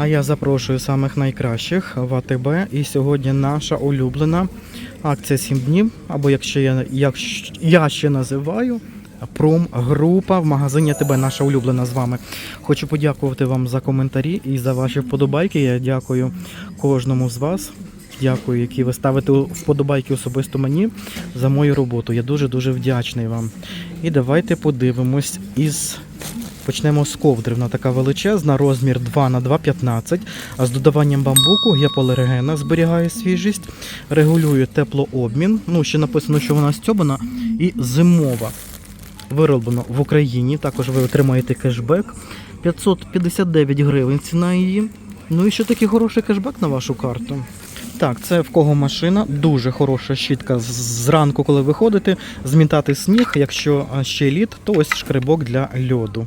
А я запрошую самих найкращих в АТБ. І сьогодні наша улюблена акція 7 днів, або якщо я, як я ще називаю, промгрупа в магазині АТБ, наша улюблена з вами. Хочу подякувати вам за коментарі і за ваші вподобайки. Я дякую кожному з вас. Дякую, які ви ставите вподобайки особисто мені за мою роботу. Я дуже-дуже вдячний вам. І давайте подивимось із. Почнемо з ковдри. Вона така величезна, розмір 2 на 2,15. А з додаванням бамбуку гіполергена зберігає свіжість, регулює теплообмін. Ну, ще написано, що вона стьобана і зимова. Вироблено в Україні. Також ви отримаєте кешбек. 559 гривень ціна її. Ну і ще такий хороший кешбек на вашу карту. Так, це в кого машина, дуже хороша щітка. Зранку, коли виходите, змітати сніг. Якщо ще лід, то ось шкребок для льоду.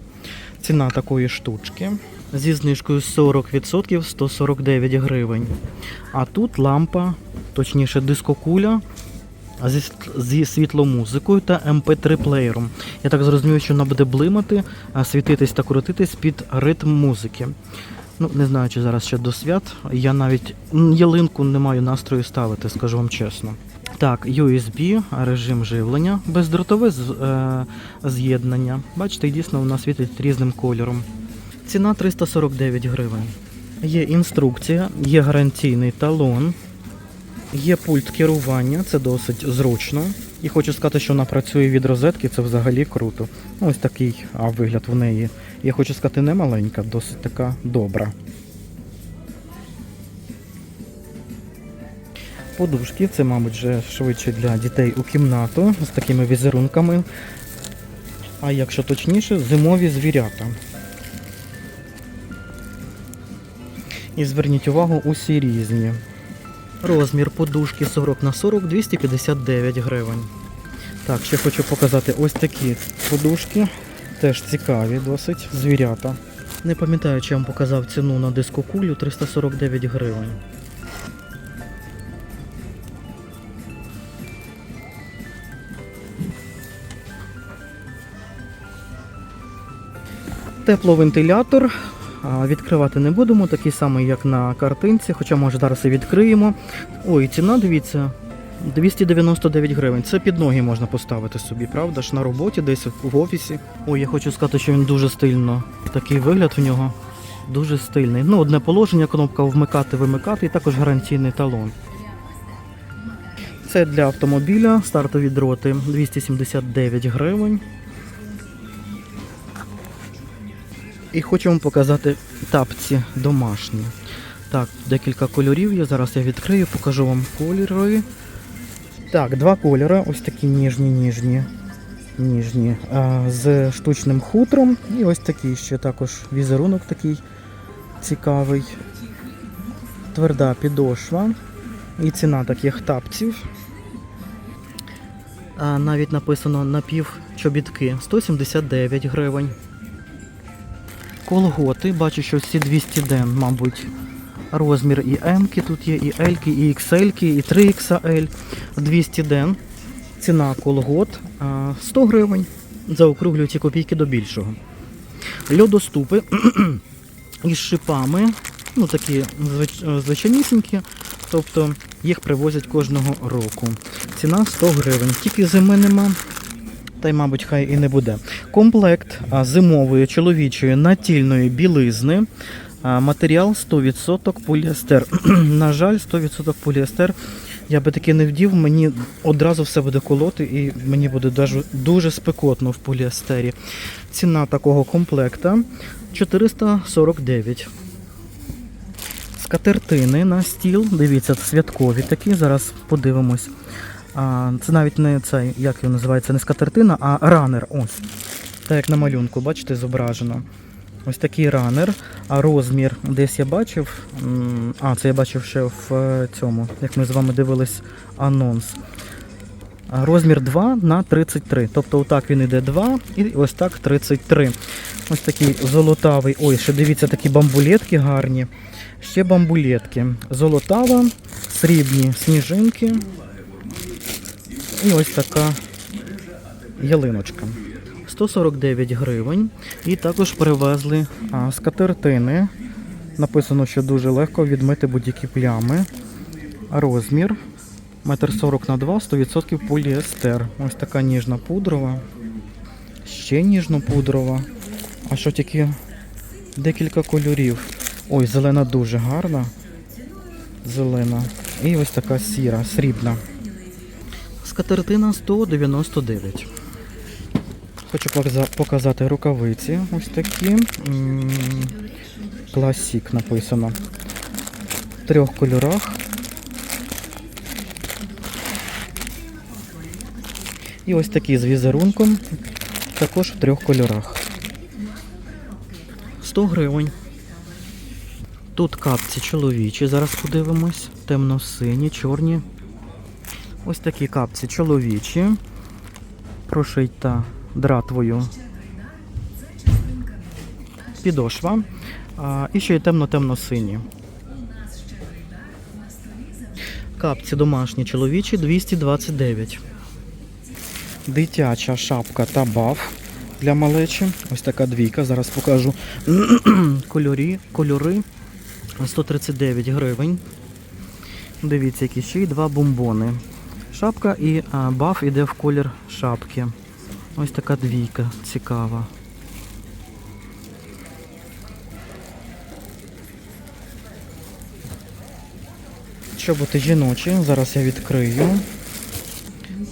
Ціна такої штучки зі знижкою 40% 149 гривень. А тут лампа, точніше дискокуля зі, світломузикою та MP3 плеєром. Я так зрозумів, що вона буде блимати, світитись та крутитись під ритм музики. Ну, не знаю, чи зараз ще до свят. Я навіть ялинку не маю настрою ставити, скажу вам чесно. Так, USB, режим живлення, бездротове е, з'єднання. Бачите, дійсно вона світить різним кольором. Ціна 349 гривень. Є інструкція, є гарантійний талон, є пульт керування, це досить зручно. І хочу сказати, що вона працює від розетки, це взагалі круто. Ось такий а, вигляд в неї. Я хочу сказати, не маленька, досить така добра. Подушки, це, мабуть, вже швидше для дітей у кімнату з такими візерунками. А якщо точніше, зимові звірята. І зверніть увагу, усі різні. Розмір подушки 40 на 40 259 гривень. Так, ще хочу показати ось такі подушки. Теж цікаві, досить звірята. Не пам'ятаю, чи я вам показав ціну на дискокулю 349 гривень. Тепловентилятор. Відкривати не будемо, такий самий, як на картинці, хоча може зараз і відкриємо. Ой, ціна, дивіться, 299 гривень. Це під ноги можна поставити собі, правда ж, на роботі, десь в офісі. Ой, я хочу сказати, що він дуже стильно. Такий вигляд в нього дуже стильний. Ну, одне положення, кнопка вмикати, вимикати, і також гарантійний талон. Це для автомобіля, стартові дроти 279 гривень. І хочу вам показати тапці домашні. Так, декілька кольорів є. Зараз я відкрию, покажу вам кольори. Так, два кольори, ось такі ніжні, ніжні, ніжні, з штучним хутром. І ось такий ще також візерунок такий цікавий. Тверда підошва. І ціна таких тапців. Навіть написано напівчобітки 179 гривень. Колготи, бачу, що всі 200 ден, мабуть. Розмір і М тут є, і L, і XL, і 3XL. 200 ден. Ціна колгот 100 гривень. Заокруглюю ці копійки до більшого. Льодоступи із шипами. Ну, такі звич- звичайнісінькі. Тобто їх привозять кожного року. Ціна 100 гривень. Тільки зими нема. Та й, мабуть, хай і не буде. Комплект зимової чоловічої натільної білизни. Матеріал 100% поліестер. На жаль, 100% поліестер. Я би таки не вдів, мені одразу все буде колоти і мені буде дуже спекотно в поліестері. Ціна такого комплекта 449. Скатертини на стіл. Дивіться, святкові такі. Зараз подивимось. Це навіть не цей, як його називається, не скатертина, а ранер. Ось. Так як на малюнку, бачите, зображено. Ось такий ранер. А розмір десь я бачив. А, це я бачив ще в е, цьому, як ми з вами дивились анонс. Розмір 2 на 33. Тобто отак він іде 2 і ось так 33. Ось такий золотавий. Ой, ще дивіться, такі бамбулетки гарні. Ще бамбулетки. Золотава, срібні сніжинки. І ось така ялиночка. 149 гривень. І також привезли а, скатертини Написано, що дуже легко відмити будь-які плями. Розмір 1,40 на 2, 100% поліестер. Ось така ніжна пудрова. Ще ніжно-пудрова. А що тільки декілька кольорів. Ой, зелена дуже гарна. Зелена. І ось така сіра, срібна. Скатертина 199. Хочу показати рукавиці. Ось такі. Класік написано. В трьох кольорах. І ось такі з візерунком. Також в трьох кольорах. 100 гривень. Тут капці чоловічі, зараз подивимось. Темно-сині, чорні. Ось такі капці чоловічі. Прошита дратвою. Підошва. А, і ще й темно-темно-сині. Капці домашні чоловічі 229. Дитяча шапка та баф для малечі. Ось така двійка. Зараз покажу кольорі, кольори. 139 гривень. Дивіться, які ще й два бомбони. Шапка і баф іде в колір шапки. Ось така двійка цікава. Чоботи жіночі, зараз я відкрию.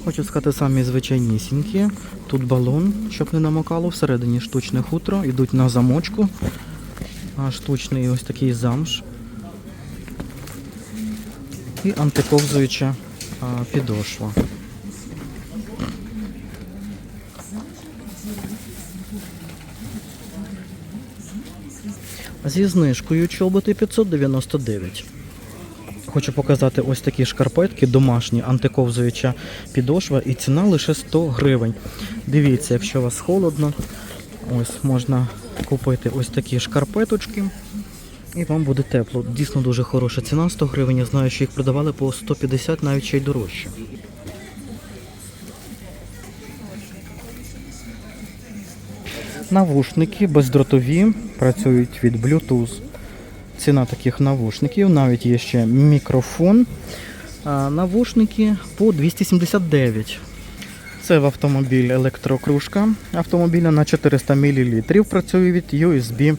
Хочу сказати самі звичайнісінькі. Тут балон, щоб не намокало, всередині штучне хутро, йдуть на замочку. А штучний ось такий замш. І антиковзуюча підошва. Зі знижкою чоботи 599. Хочу показати ось такі шкарпетки, домашні, антиковзуюча підошва і ціна лише 100 гривень. Дивіться, якщо у вас холодно, ось можна купити ось такі шкарпеточки. І вам буде тепло. Дійсно дуже хороша ціна 100 гривень. Я знаю, що їх продавали по 150, навіть ще й дорожче. Навушники бездротові, працюють від Bluetooth. Ціна таких навушників, навіть є ще мікрофон. Навушники по 279. Це в автомобіль електрокружка автомобіля на 400 мл. Працює від USB,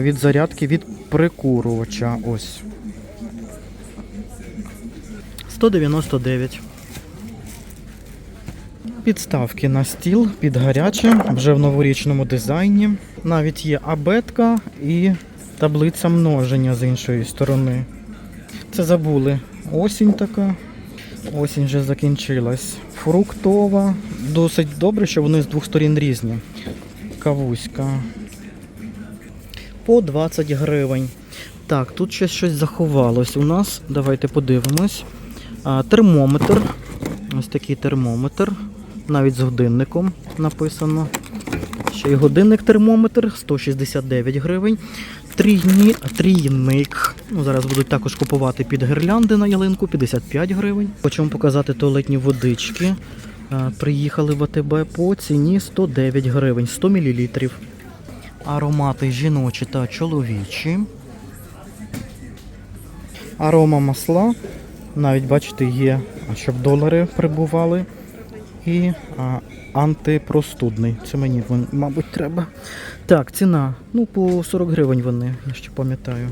від зарядки від прикурювача. Ось. 199. Підставки на стіл під гаряче, вже в новорічному дизайні. Навіть є абетка і таблиця множення з іншої сторони. Це забули. Осінь така. Осінь вже закінчилась. Фруктова. Досить добре, що вони з двох сторін різні. Кавуська. По 20 гривень. Так, тут ще щось заховалось у нас. Давайте подивимось. Термометр. Ось такий термометр. Навіть з годинником написано. Ще й годинник термометр 169 гривень. Трійник. Ну, зараз будуть також купувати під гірлянди на ялинку 55 гривень. Хочу показати туалетні водички. Приїхали в АТБ по ціні 109 гривень, 100 мл. Аромати жіночі та чоловічі. Арома масла. Навіть бачите, є, щоб долари прибували. І а, антипростудний. Це мені, мабуть, треба. Так, ціна. Ну, по 40 гривень вони, я ще пам'ятаю.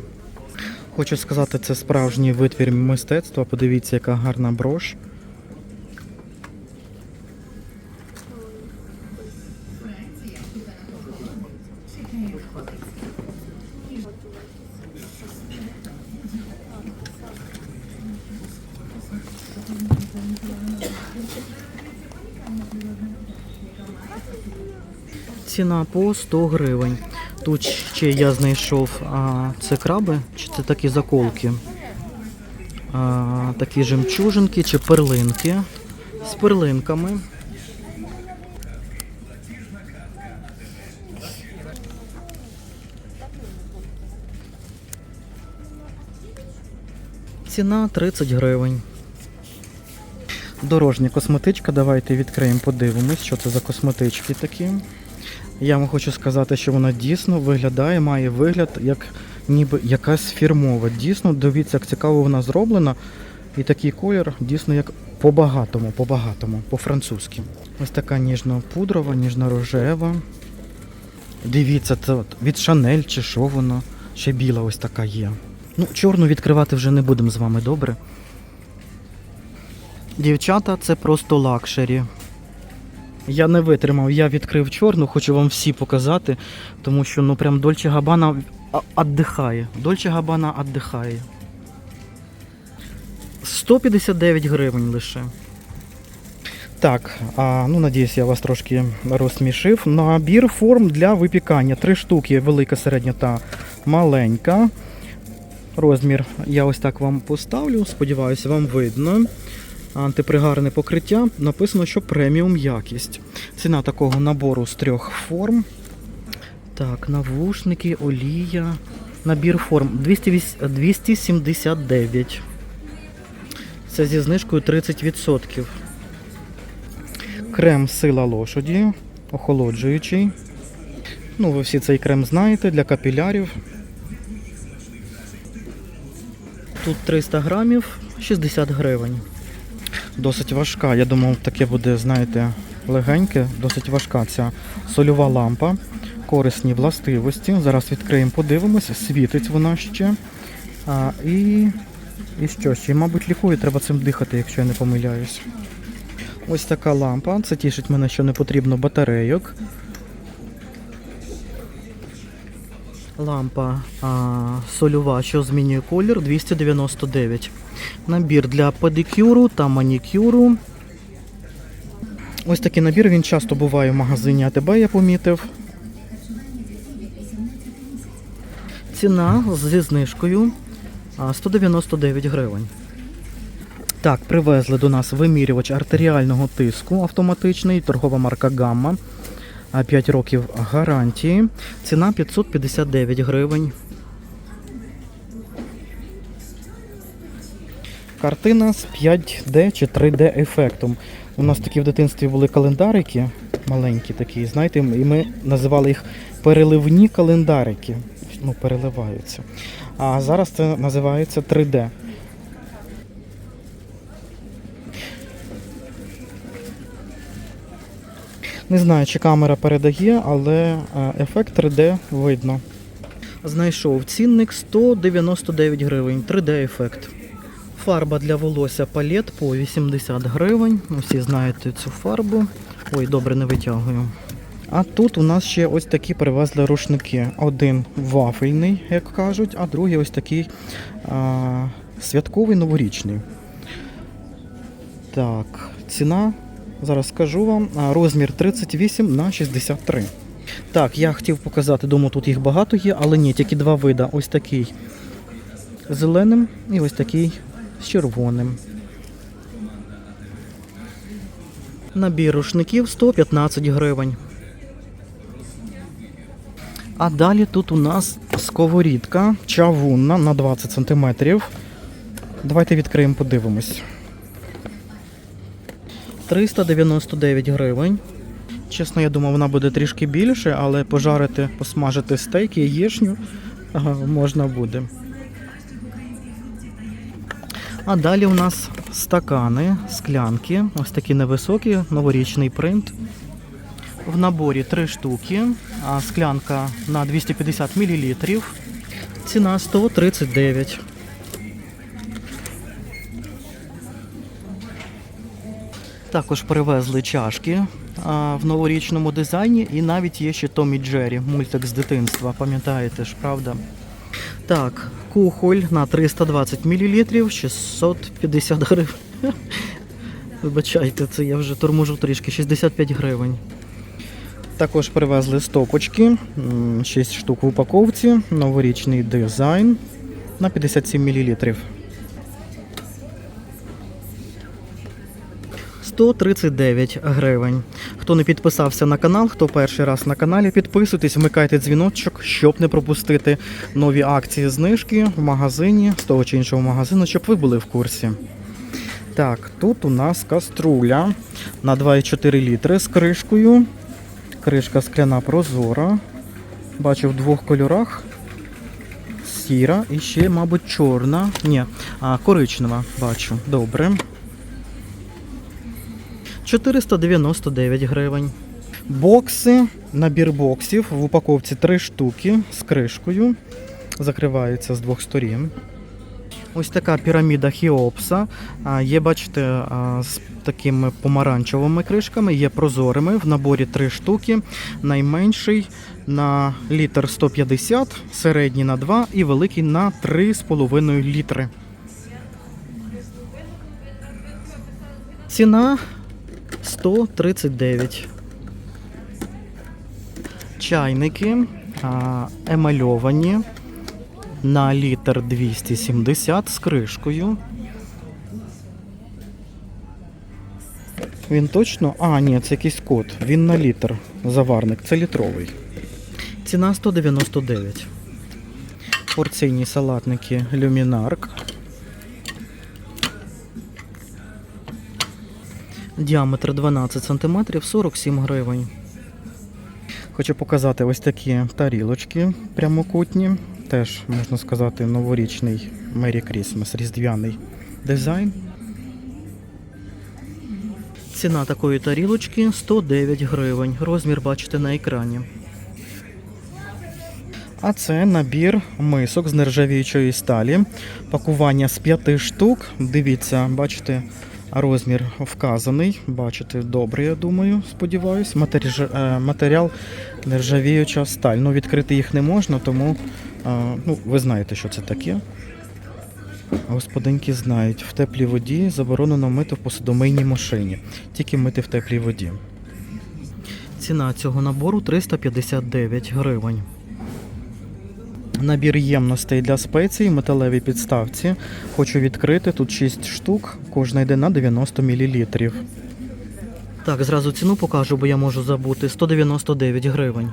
Хочу сказати, це справжній витвір мистецтва. Подивіться, яка гарна брош. Ціна по 100 гривень. Тут ще я знайшов а, це краби, чи це такі заколки. А, такі жемчужинки чи перлинки з перлинками. Ціна 30 гривень. Дорожня косметичка, давайте відкриємо, подивимось, що це за косметички такі. Я вам хочу сказати, що вона дійсно виглядає, має вигляд як ніби якась фірмова. Дійсно, дивіться, як цікаво вона зроблена. І такий колір дійсно як по-багатому, по-багатому, по-французьки. Ось така ніжно-пудрова, ніжно-рожева. Дивіться, це от від Шанель чи що воно. Ще біла ось така є. Ну, чорну відкривати вже не будемо з вами, добре? Дівчата, це просто лакшері. Я не витримав, я відкрив чорну, хочу вам всі показати, тому що ну прям Дольче Габана віддихає. Дольче Габана віддихає. 159 гривень лише. Так, а, ну надіюсь, я вас трошки розсмішив. Набір форм для випікання. Три штуки, велика, середня та маленька. Розмір я ось так вам поставлю. Сподіваюся, вам видно. Антипригарне покриття. Написано, що преміум якість. Ціна такого набору з трьох форм. Так, навушники, олія. Набір форм 208 279. Це зі знижкою 30%. Крем сила лошаді, охолоджуючий. Ну, ви всі цей крем знаєте для капілярів. Тут 300 грамів, 60 гривень. Досить важка. Я думав, таке буде, знаєте, легеньке, досить важка ця сольова лампа. Корисні властивості. Зараз відкриємо, подивимося. Світить вона ще. А, і, і що ще? Мабуть, лікує, треба цим дихати, якщо я не помиляюсь. Ось така лампа. Це тішить мене, що не потрібно батарейок. Лампа а, сольова, що змінює колір 299. Набір для педикюру та манікюру. Ось такий набір він часто буває в магазині АТБ, я помітив. Ціна зі знижкою 199 гривень. Так, привезли до нас вимірювач артеріального тиску автоматичний, торгова марка Гамма. 5 років гарантії. Ціна 559 гривень. Картина з 5D чи 3D ефектом. У нас такі в дитинстві були календарики, маленькі такі, знаєте, і ми називали їх переливні календарики. Ну, переливаються. А зараз це називається 3D. Не знаю, чи камера передає, але е, ефект 3D видно. Знайшов цінник 199 гривень. 3D-ефект. Фарба для волосся палет по 80 гривень. Усі знаєте цю фарбу. Ой, добре, не витягую. А тут у нас ще ось такі привезли рушники. Один вафельний, як кажуть, а другий ось такий а, святковий новорічний. Так, ціна Зараз скажу вам. Розмір 38 на 63. Так, я хотів показати, думаю, тут їх багато є, але ні, тільки два вида. Ось такий зеленим і ось такий з червоним. Набір рушників 115 гривень. А далі тут у нас сковорідка чавунна на 20 см. Давайте відкриємо, подивимось. 399 гривень. Чесно, я думав, вона буде трішки більше, але пожарити, посмажити стейк і яєчню можна буде. А далі у нас стакани, склянки, ось такі невисокі, новорічний принт. В наборі 3 штуки, а склянка на 250 мл. Ціна 139. Також привезли чашки а, в новорічному дизайні і навіть є ще Томі Джері, мультик з дитинства, пам'ятаєте ж, правда? Так, кухоль на 320 мл, 650 гривень. Вибачайте, це я вже торможу трішки, 65 гривень. Також привезли стопочки, 6 штук в упаковці, новорічний дизайн на 57 мл. 139 гривень. Хто не підписався на канал, хто перший раз на каналі, підписуйтесь, вмикайте дзвіночок, щоб не пропустити нові акції знижки в магазині з того чи іншого магазину, щоб ви були в курсі. Так, тут у нас каструля на 2,4 літри з кришкою. Кришка скляна прозора. Бачу в двох кольорах. сіра і ще, мабуть, чорна. Ні, а, коричнева, бачу. Добре. 499 гривень. Бокси, набір боксів в упаковці 3 штуки з кришкою. Закриваються з двох сторін. Ось така піраміда Хіопса. Є, бачите, з такими помаранчевими кришками, є прозорими. В наборі 3 штуки. Найменший на літр 150, середній на 2 і великий на 3,5 літри. Ціна 139. Чайники а, емальовані на літр 270 з кришкою. Він точно. А, ні, це якийсь код. Він на літр. Заварник. Це літровий. Ціна 199. Порційні салатники Люмінарк. Діаметр 12 см 47 гривень. Хочу показати ось такі тарілочки прямокутні. Теж, можна сказати, новорічний Merry Christmas, різдвяний дизайн. Ціна такої тарілочки 109 гривень. Розмір бачите на екрані. А це набір мисок з нержавіючої сталі. Пакування з 5 штук. Дивіться, бачите, розмір вказаний. Бачите, добре, я думаю, сподіваюсь. Е, Матеріал нержавіюча сталь. Ну, відкрити їх не можна, тому е, ну, ви знаєте, що це таке. Господинки знають, в теплій воді заборонено мити в посудомийній машині. Тільки мити в теплій воді. Ціна цього набору 359 гривень. Набір ємностей для спецій, металевій підставці. Хочу відкрити. Тут 6 штук, кожна йде на 90 мл. Так, зразу ціну покажу, бо я можу забути. 199 гривень.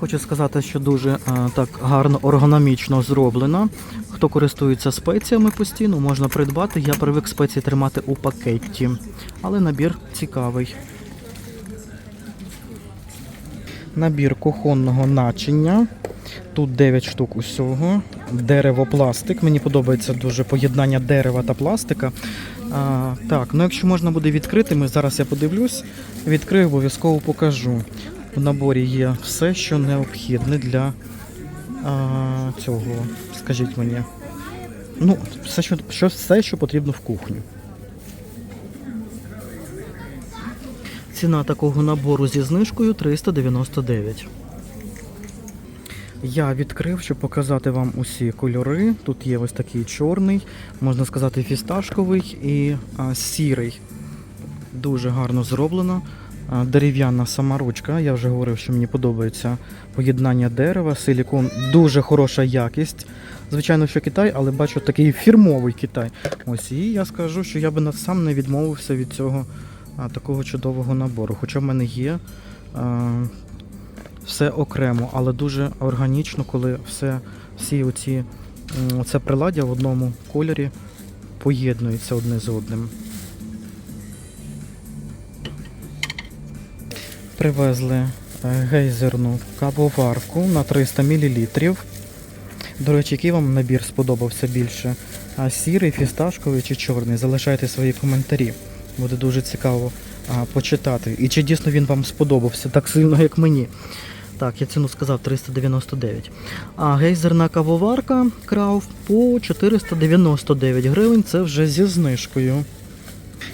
Хочу сказати, що дуже е, так гарно ергономічно зроблено. Хто користується спеціями постійно, можна придбати. Я привик спеції тримати у пакеті. Але набір цікавий. Набір кухонного начиння. Тут 9 штук усього. Дерево-пластик. Мені подобається дуже поєднання дерева та пластика. А, так, ну якщо можна буде відкрити, ми зараз я подивлюсь. Відкрию, обов'язково покажу. В наборі є все, що необхідне для а, цього. Скажіть мені. Ну, все, що, що, все, що потрібно в кухню. Ціна такого набору зі знижкою 399. Я відкрив, щоб показати вам усі кольори. Тут є ось такий чорний, можна сказати, фісташковий і а, сірий. Дуже гарно зроблено. Дерев'яна саморучка. Я вже говорив, що мені подобається поєднання дерева, силікон, дуже хороша якість. Звичайно, що Китай, але бачу такий фірмовий Китай. Ось і я скажу, що я би сам не відмовився від цього такого чудового набору. Хоча в мене є все окремо, але дуже органічно, коли все, всі оці, це приладдя в одному кольорі поєднуються одне з одним. Привезли е, гейзерну кавоварку на 300 мл. До речі, який вам набір сподобався більше? А сірий, фісташковий чи чорний? Залишайте свої коментарі. Буде дуже цікаво а, почитати. І чи дійсно він вам сподобався так сильно, як мені. Так, я ціну сказав 399. А гейзерна кавоварка Крауф по 499 гривень. Це вже зі знижкою.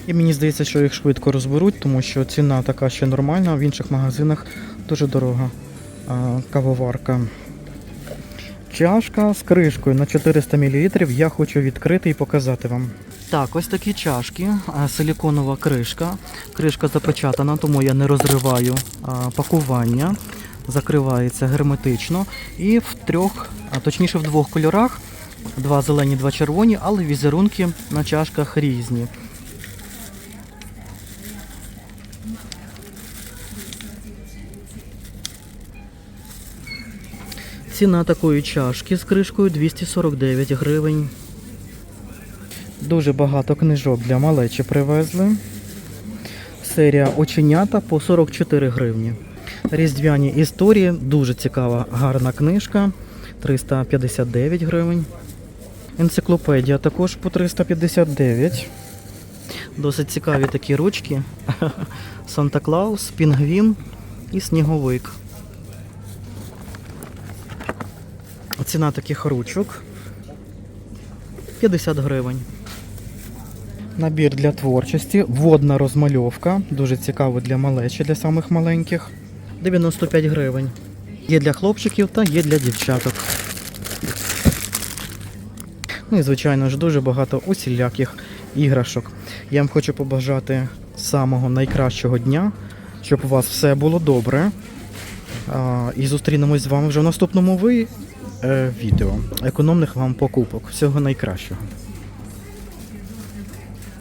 І мені здається, що їх швидко розберуть, тому що ціна така ще нормальна, а в інших магазинах дуже дорога а, кавоварка. Чашка з кришкою на 400 мл я хочу відкрити і показати вам. Так, ось такі чашки, силіконова кришка. Кришка запечатана, тому я не розриваю пакування. Закривається герметично. І в трьох, а точніше в двох кольорах. Два зелені, два червоні, але візерунки на чашках різні. Ціна такої чашки з кришкою 249 гривень. Дуже багато книжок для малечі привезли. Серія оченята по 44 гривні. Різдвяні історії, дуже цікава, гарна книжка. 359 гривень. Енциклопедія також по 359. Досить цікаві такі ручки. Санта Клаус, Пінгвін і сніговик. Ціна таких ручок 50 гривень. Набір для творчості, водна розмальовка, дуже цікаво для малечі, для самих маленьких. 95 гривень. Є для хлопчиків та є для дівчаток. Ну і звичайно ж дуже багато усіляких іграшок. Я вам хочу побажати самого найкращого дня, щоб у вас все було добре. І зустрінемось з вами вже в наступному ви, е, відео. Економних вам покупок. Всього найкращого.